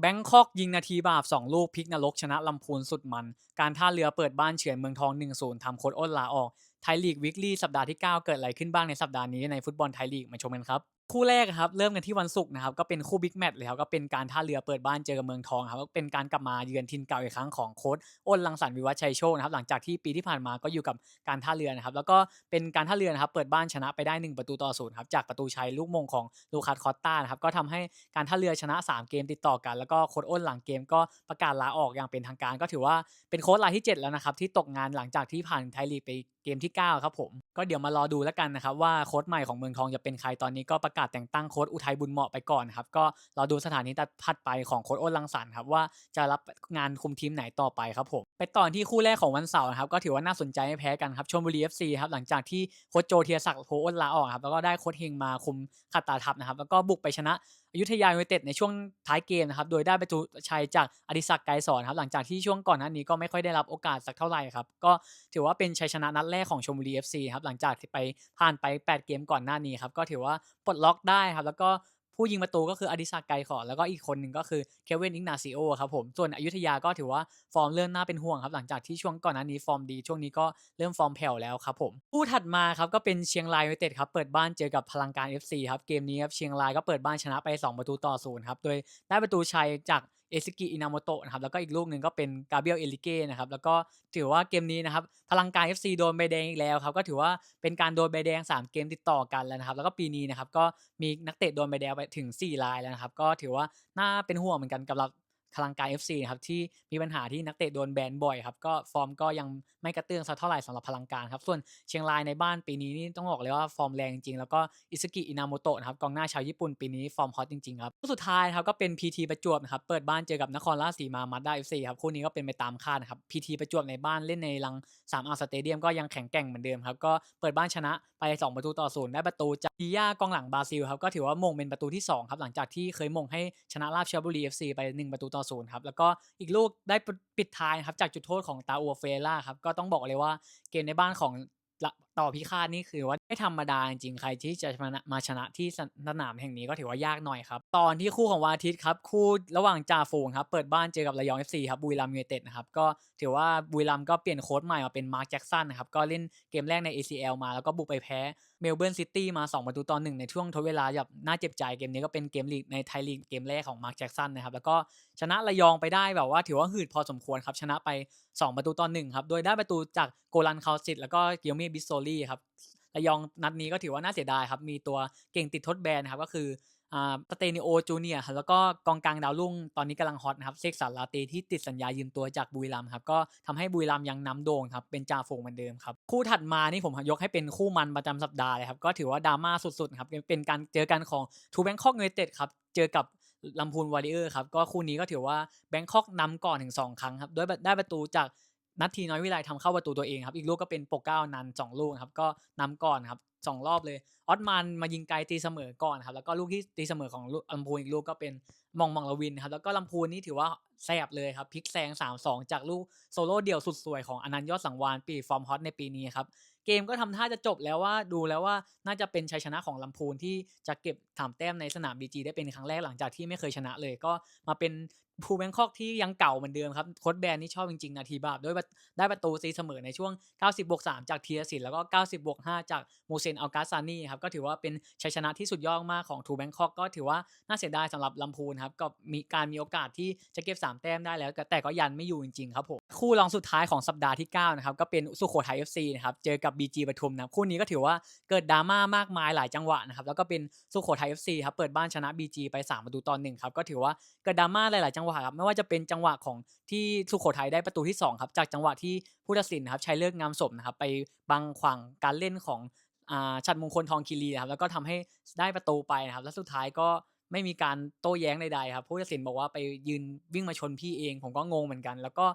แบงคอกยิงนาทีบาป2ลูกพลิกนรกชนะลำพูนสุดมัน การท่าเรือเปิดบ้านเฉือนเมืองทอง 1-0ทำโค้ดอ้นลาออก ไทยลีกวิกลี่สัปดาห์ที่ 9 เกิดอะไรขึ้นบ้างในสัปดาห์นี้ในฟุตบอลไทยลีกมาชมกันครับ คู่แรกครับเริ่มกันที่วันศุกร์นะครับก็เป็นคู่บิ๊กแมตช์เลยครับก็เป็นการท่าเรือเปิดบ้านเจอกับเมืองทองครับก็เป็นการกลับมาเยือนทินเก่าอีกครั้งของโค้ดอ้นลังสรรวิวัฒชัยโชคนะครับหลังจากที่ปีที่ผ่านมาก็อยู่กับการท่าเรือนะครับแล้วก็เป็นการท่าเรือนะครับเปิดบ้านชนะไปได้ 1 ประตูต่อศูนย์ครับจากประตูชัยลูกมงของลูคัสคอตตานะครับก็ทำให้การท่าเรือชนะ 3 เกมติดต่อกัน แล้วก็โค้ดอ้นหลังเกมก็ประกาศลาออกอย่างเป็นทางการ ก็ถือว่าเป็นโค้ดรายที่ 7 แล้วนะครับที่ตกงานหลังจากที่ผ่านไทยลีกไปเกมที่ 9 ครับผม ก็เดี๋ยวมารอดูแล้วกันนะครับ ว่าโค้ดใหม่ของเมืองทองจะเป็นใครตอนนี้ก็ประกาศแต่งตั้งโค้ดอุทัยบุญเหมาะไปก่อนครับ ก็รอดูสถานีตัดพัดไปของโค้ดอ้นลังสรรค์ครับว่าจะรับงานคุมทีมไหนต่อไปครับผม ไปต่อที่คู่แรกของวันเสาร์นะครับก็ถือว่าน่าสนใจไม่แพ้กันครับชลบุรี FC ครับหลังจากที่โค้ดโจเทียศักดิ์โพอ้นลาออกครับแล้วก็ได้โค้ดเฮงมาคุมขัดตาทัพนะครับแล้วก็บุกไปชนะอยุธยายูไนเต็ดในช่วงท้ายเกมนะครับ โดยได้ประตูชัยจากอดิศักดิ์ไกรสอนครับ หลังจากที่ช่วงก่อนหน้านี้ก็ไม่ค่อยได้รับโอกาสสักเท่าไหร่ครับ ก็ถือว่าเป็นชัยชนะนัดแรกของชมบุรี FC ครับ หลังจากที่ไปผ่านไป 8 เกมก่อนหน้านี้ครับ ก็ถือว่าปลดล็อกได้ครับ แล้วก็ ผู้ยิงประตูก็คืออดิศักไกขอแล้วก็อีกคนหนึ่งก็คือเควินอิกนาซิโอครับผมส่วนอยุธยาก็ถือว่าฟอร์มเริ่มน่าเป็นห่วงครับหลังจากที่ช่วงก่อนหน้านี้ฟอร์มดีช่วงนี้ก็เริ่มฟอร์มแผ่วแล้วครับผมผู้ถัดมาครับก็เป็นเชียงรายยูไนเต็ดครับเปิดบ้านเจอกับพลังการ FC ครับเกมนี้ครับเชียงรายก็เปิดบ้านชนะไป 2 ประตูต่อศูนย์ครับโดยได้ประตูชัยจาก เอซิกิอินาโมโตะนะครับแล้วก็อีกลูกหนึ่งก็เป็นกาเบียลเอลิเก้นะครับแล้วก็ถือว่าเกมนี้นะครับพลังการ FC โดนใบแดงอีกแล้วครับก็ถือว่าเป็นการโดนใบแดง 3 เกมติดต่อกันแล้วนะครับแล้วก็ปีนี้นะครับก็มีนักเตะโดนใบแดงไปถึง 4 รายแล้วนะครับก็ถือว่าน่าเป็นห่วงเหมือนกันกับ เราพลังการ FC นะครับที่มีปัญหาที่นักเตะโดนแบนบ่อยครับก็ฟอร์มก็ยังไม่กระเตื้องสักเท่าไหร่สำหรับพลังการครับส่วนเชียงรายในบ้านปีนี้นี่ต้องบอกเลยว่าฟอร์มแรงจริงแล้วก็อิสกิอินามโตะนะครับกองหน้าชาวญี่ปุ่นปีนี้ฟอร์มฮอตจริงๆครับสุดท้ายครับก็เป็น PT ประจวบนะครับเปิดบ้านเจอกับนครราชสีมามาด้า FC ครับคู่นี้ก็เป็นไปตามคาดนะครับ PT ประจวบในบ้านเล่นในรังสามอาร์สเตเดียมก็ยังแข็งแกร่งเหมือนเดิมครับก็เปิดบ้านชนะไป 2 ประตูต่อศูนย์ได้ประตูจากดิยากองหลังบราซิลครับก็ถือว่ามงเป็นประตูที่2ครับหลังจากที่เคยมงให้ชนะราชบุรี FC ไป 1 ประตูต่อศูนย์ครับ แล้วก็อีกลูกได้ปิดท้ายครับจากจุดโทษของตาอัวเฟล่าครับ ก็ต้องบอกเลยว่าเกมในบ้านของ ต่อพิฆาตนี่คือว่าไม่ธรรมดาจริงๆใครที่จะมาชนะที่สนามแห่งนี้ก็ถือว่ายากหน่อยครับ ตอนที่คู่ของวันอาทิตย์ครับ คู่ระหว่างจ่าฝูงครับ เปิดบ้านเจอกับระยอง FC ครับบุรีรัมย์ยูไนเต็ดนะครับ ก็ถือว่าบุรีรัมย์ก็เปลี่ยนโค้ชใหม่มาเป็นมาร์คแจ็กสันนะครับ ก็เล่นเกมแรกใน ACL มาแล้วก็บุกไปแพ้เมลเบิร์นซิตี้มา 2 ประตูต่อหนึ่งในช่วงทดเวลาแบบน่าเจ็บใจเกมนี้ก็เป็นเกมลีกในไทยลีกเกมแรกของมาร์คแจ็กสันนะครับแล้วก็ชนะระยองไปได้แบบว่าถือว่าหืดพอสมควรครับชนะไป 2 ประตูต่อหนึ่งครับโดยได้ประตูจากโกลันคาสิตแล้วก็เกียวเมีบิสโซลี่ครับระยองนัดนี้ก็ถือว่าน่าเสียดายครับ มีตัวเก่งติดทดแบนครับก็คืออ่าสเตนิโอจูเนียครับแล้วก็กองกลางดาวรุ่งตอนนี้กำลังฮอตนะครับเซกสันลาเตที่ติดสัญญายืมตัวจากบุรีรัมย์ครับก็ทำให้บุรีรัมย์ยังน้ำโด่งครับเป็นจ่าฝูงเหมือนเดิมครับคู่ถัดมานี่ผมยกให้เป็นคู่มันประจำสัปดาห์เลยครับก็ถือว่าดราม่าสุดๆครับเป็นการเจอกันของทูแบงคอกยูไนเต็ดครับเจอกับลำพูนวอริเออร์ครับก็คู่นี้ก็ถือว่าแบงคอกนำก่อนถึง 2 ครั้งครับด้วยได้ประตูจาก นัททีน้อยวิไลทำเข้าประตูตัวเองครับ อีกลูกก็เป็นปกเก้านันสองลูกครับ ก็นำก่อนครับสองรอบเลย ออสมันมายิงไกลตีเสมอก่อนครับ แล้วก็ลูกที่ตีเสมอของลำพูนอีกลูกก็เป็นมองมองลวินครับ แล้วก็ลำพูนนี่ถือว่าแสบเลยครับพลิกแซง 3-2 จากลูกโซโล่เดี่ยวสุดสวยของอนันต์ยอดสังวานปีฟอร์มฮอตในปีนี้ครับ เกมก็ทำท่าจะจบแล้วว่าดูแล้วว่าน่าจะเป็นชัยชนะของลำพูนที่จะเก็บถามแต้มในสนามบีจีได้เป็นครั้งแรกหลังจากที่ไม่เคยชนะเลย ก็มาเป็น ภูแบงคอกที่ยังเก่าเหมือนเดิมครับโค้ดแบนนี่ชอบจริงๆนาทีบาปด้วยได้ประตูซีเสมอในช่วง 90บวก3จากเทียสินแล้วก็ 90บวก5จากโมเซนอัลกาซานีครับก็ถือว่าเป็นชัยชนะที่สุดยอดมากของทูแบงคอกก็ถือว่าน่าเสียดายสำหรับลำพูนครับก็มีการมีโอกาสที่จะเก็บ 3 แต้มได้แล้ว แต่ก็ยันไม่อยู่จริงๆครับผมคู่รองสุดท้ายของสัปดาห์ที่9นะครับก็เป็นสุโขทัย FC นะครับเจอกับ BG ปทุมนะคู่นี้ก็ถือว่าเกิดดราม่ามากมายหลายจังหวะนะครับแล้วก็เป็นสุโขทัย FC ครับเปิดบ้านชนะ BG ไป3ประตูต่อ1ครับก็ถือว่าเกิดดราม่าหลายๆจังหวะครับไม่ว่าจะเป็นจังหวะของที่สุโขทัยได้ประตูที่2ครับจากจังหวะที่ผู้ตัดสินครับใช้เลือกงามสมนะครับไปบังขวางการเล่นของอ่าชัดมงคลทองคีรีนะครับแล้วก็ทำให้ได้ประตูไปนะครับแล้วสุดท้ายก็ไม่มีการโต้แย้งใดๆครับผู้ตัดสินบอกว่าไปยืนวิ่งมาชนพี่เองผมก็งงเหมือนกัน แล้วก็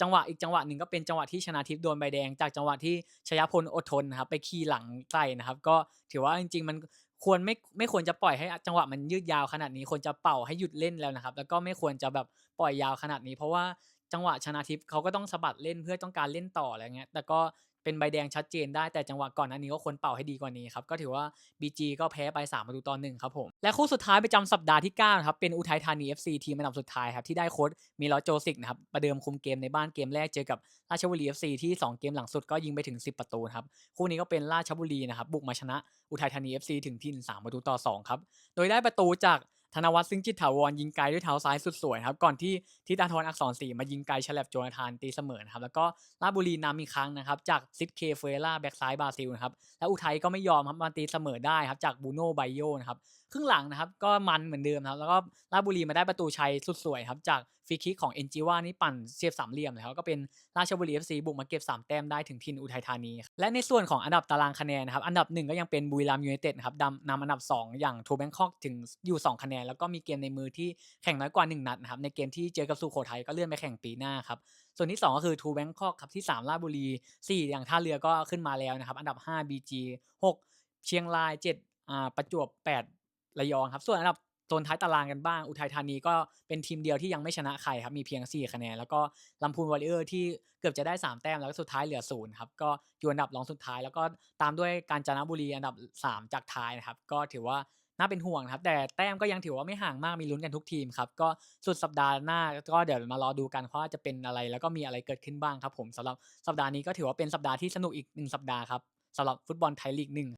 จังหวะอีกจังหวะหนึ่งก็เป็นจังหวะที่ชนะทิพย์โดนใบแดง จากจังหวะที่ชยพลอดทนนะครับไปขี่หลังใส่นะครับ ก็ถือว่าจริงๆ มัน ควรไม่ไม่ควรจะปล่อยให้จังหวะมันยืดยาวขนาดนี้ควรจะเป่าให้หยุดเล่นแล้วนะครับ แล้วก็ไม่ควรจะแบบปล่อยยาวขนาดนี้ เพราะว่าจังหวะชนะทิพย์เขาก็ต้องสะบัดเล่นเพื่อต้องการเล่นต่ออะไรเงี้ยแต่ก็ เป็นใบแดงชัดเจนได้แต่จังหวะก่อนหน้านี้ก็ควรเป่าให้ดีกว่านี้ครับก็ถือว่า BG ก็แพ้ไป3ประตูต่อหนึ่งครับผมและคู่สุดท้ายประจำสัปดาห์ที่9ครับเป็นอุทัยธานี FC ทีมอันดับสุดท้ายครับที่ได้โค้ชมีล้อโจซิกนะครับประเดิมคุมเกมในบ้านเกมแรกเจอกับราชบุรี FC ที่ 2 เกมหลังสุดก็ยิงไปถึง 10 ประตูครับคู่นี้ก็เป็นราชบุรีนะครับบุกมาชนะอุทัยธานี FC ถึงที่3ประตูต่อ2ครับโดยได้ประตูจาก ธนวัฒน์ซึ่งจิตถาวรยิงไกลด้วยเท้าซ้ายสุดสวยครับก่อนที่ทิตาธรอักษรศรีมายิงไกลฉลับโจนาธานตีเสมอนะครับแล้วก็ราบุรีนำอีกครั้งนะครับจากซิดเคเฟล่าแบ็กซ้ายบราซิลนะครับและอุทัยก็ไม่ยอมครับมาตีเสมอได้ครับจากบูโน่ไบโยนะครับครึ่งหลังนะครับ ก็มันเหมือนเดิมครับ แล้วก็ราชบุรีมาได้ประตูชัยสุดสวยครับ จากฟรีคิกของเอ็นจิว่านี่ปั่นเสียบสามเหลี่ยมนะครับก็เป็นราชบุรี FC บุกมาเก็บ 3 แต้มได้ถึงทินอุทัยธานี และในส่วนของอันดับตารางคะแนนนะครับ อันดับหนึ่งก็ยังเป็นบุรีรัมยูไนเต็ดครับดำนำอันดับ 2 อย่างทูแบงคอกถึงอยู่ 2 คะแนน แล้วก็มีเกมในมือที่แข่งน้อยกว่า 1 นัดนะครับในเกมที่เจอกับสุโขทัยก็เลื่อนไปแข่งปีหน้าครับส่วนที่ 2 ก็คือทูแบงคอกครับที่3ราชบุรี 4 อย่างท่าเรือก็ขึ้นมาแล้วนะครับอันดับ 5 BG 6 เชียงราย 7อ่าประจวบ 8 ระยองครับ ส่วนอันดับโซนท้ายตารางกันบ้าง อุทัยธานีก็เป็นทีมเดียวที่ยังไม่ชนะใครครับ มีเพียง 4 คะแนน แล้วก็ลำพูนวอริเออร์ที่เกือบจะได้ 3 แต้ม แล้วก็สุดท้ายเหลือศูนย์ครับ ก็อยู่อันดับรองสุดท้าย แล้วก็ตามด้วยกาญจนบุรีอันดับ 3 จากท้ายนะครับ ก็ถือว่าน่าเป็นห่วงครับ แต่แต้มก็ยังถือว่าไม่ห่างมาก มีลุ้นกันทุกทีมครับ ก็สุดสัปดาห์หน้าก็เดี๋ยวมารอดูกันว่าจะเป็นอะไร แล้วก็มีอะไรเกิดขึ้นบ้างครับผมสำหรับสัปดาห์นี้ก็ถือว่าเป็นสัปดาห์ที่สนุกอีกหนึ่งสัปดาห์ครับสำหรับฟุตบอลไทยลีกหนึ่ง